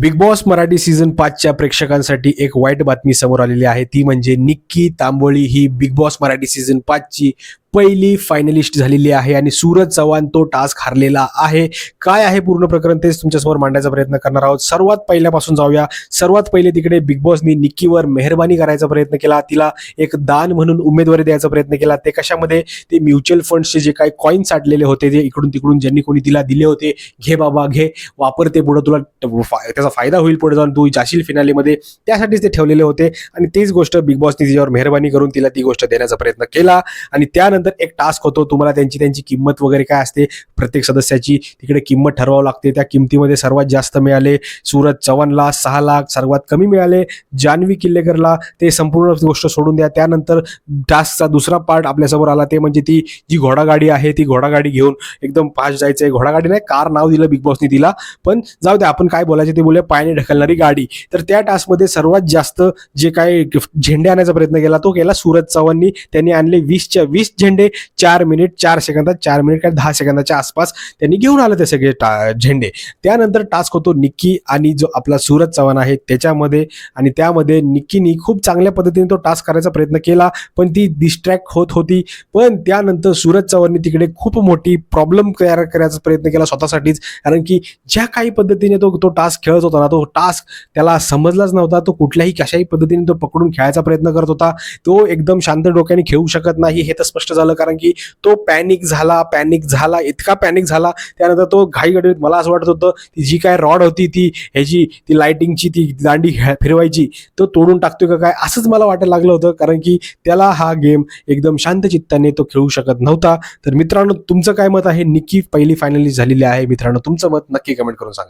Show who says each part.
Speaker 1: Big Boss Marathi season पाचच्या प्रेक्षकांसाठी एक वाईट बातमी समोर आलेली आहे. ती म्हणजे निक्की तांबोळी ही बिग बॉस मराठी सीझन पाचची पहिली फायनलिस्ट झालेली आहे आणि सूरज चव्हाण तो टास्क हारलेला आहे. काय आहे पूर्ण प्रकरण तेच तुमच्यासमोर मांडायचा प्रयत्न करणार आहोत. सर्वात पहिल्यापासून जाऊया. सर्वात पहिले तिकडे बिग बॉसनी निक्कीवर मेहरबानी करायचा प्रयत्न केला. तिला एक दान म्हणून उमेदवारी द्यायचा प्रयत्न केला. ते कशामध्ये? ते म्युच्युअल फंड्सचे जे काही कॉईन साठलेले होते ते इकडून तिकडून ज्यांनी कोणी तिला दिले होते. घे बाबा घे. वापर ते पुढे. तुला त्याचा फायदा होईल पुढे जाऊन. तू जाशील फिनालीमध्ये त्यासाठीच ते ठेवलेले होते. आणि तीच गोष्ट बिग बॉसनी तिच्यावर मेहरबानी करून तिला ती गोष्ट देण्याचा प्रयत्न केला. आणि त्यानंतर एक टास्क होतो. तुम्हाला त्यांची त्यांची किंमत वगैरे काय असते? प्रत्येक सदस्याची तिकडे किंमत ठरवावं लागते. त्या किमतीमध्ये सर्वात जास्त मिळाले सूरज चव्हाणला सहा लाख सर्वात कमी मिळाले जान्हवी किल्लेकरला. ते संपूर्ण गोष्ट सोडून द्या. त्यानंतर टास्कचा दुसरा पार्ट आपल्यासमोर आला. ते म्हणजे ती जी घोडागाडी आहे ती घोडागाडी घेऊन एकदम फास्ट जायचंय. घोडागाडी नाही कार नाव दिलं बिग बॉसनी तिला. पण जाऊ द्या आपण काय बोलायचं ते बोलूया. पायाने ढकलणारी गाडी. तर त्या टास्कमध्ये सर्वात जास्त जे काय झेंडे आणायचा प्रयत्न केला तो केला सूरज चव्हाणनी. त्यांनी आणले वीसच्या वीस झेंडे चार मिनिट चार सेकंदात चार मिनिट काय दहा सेकंदाच्या आसपास त्यांनी घेऊन आलं ते सगळे टा- झेंडे. त्यानंतर टास्क होतो निक्की आणि जो आपला सूरज चव्हाण आहे त्याच्यामध्ये आणि त्यामध्ये निक्कीनी खूप चांगल्या पद्धतीने तो टास्क करायचा प्रयत्न केला पण ती डिस्ट्रॅक्ट होत होती. पण त्यानंतर सूरज चव्हाणनी तिकडे खूप मोठी प्रॉब्लेम तयार करायचा प्रयत्न केला स्वतःसाठीच. कारण की ज्या काही पद्धतीने तो तो टास्क खेळत होता ना तो टास्क त्याला समजलाच नव्हता. तो कुठल्याही कशाही पद्धतीने तो पकडून खेळायचा प्रयत्न करत होता. तो एकदम शांत डोक्याने खेळू शकत नाही हे तर स्पष्ट झालं कारण की तो पॅनिक झाला पॅनिक झाला इतका पॅनिक झाला त्यानंतर तो घाईगडीत मला असं वाटत होतं ती जी काय रॉड होती ती ह्याची ती लाइटिंगची ती दांडी फिरवायची तो तोडून टाकतोय का काय असंच मला वाटायला लागलं होतं कारण की त्याला हा गेम एकदम शांत चित्ताने तो खेळू शकत नव्हता. तर मित्रांनो तुमचं काय मत आहे? निक्की पहिली फायनली झालेली आहे. मित्रांनो तुमचं मत नक्की कमेंट करून सांगा.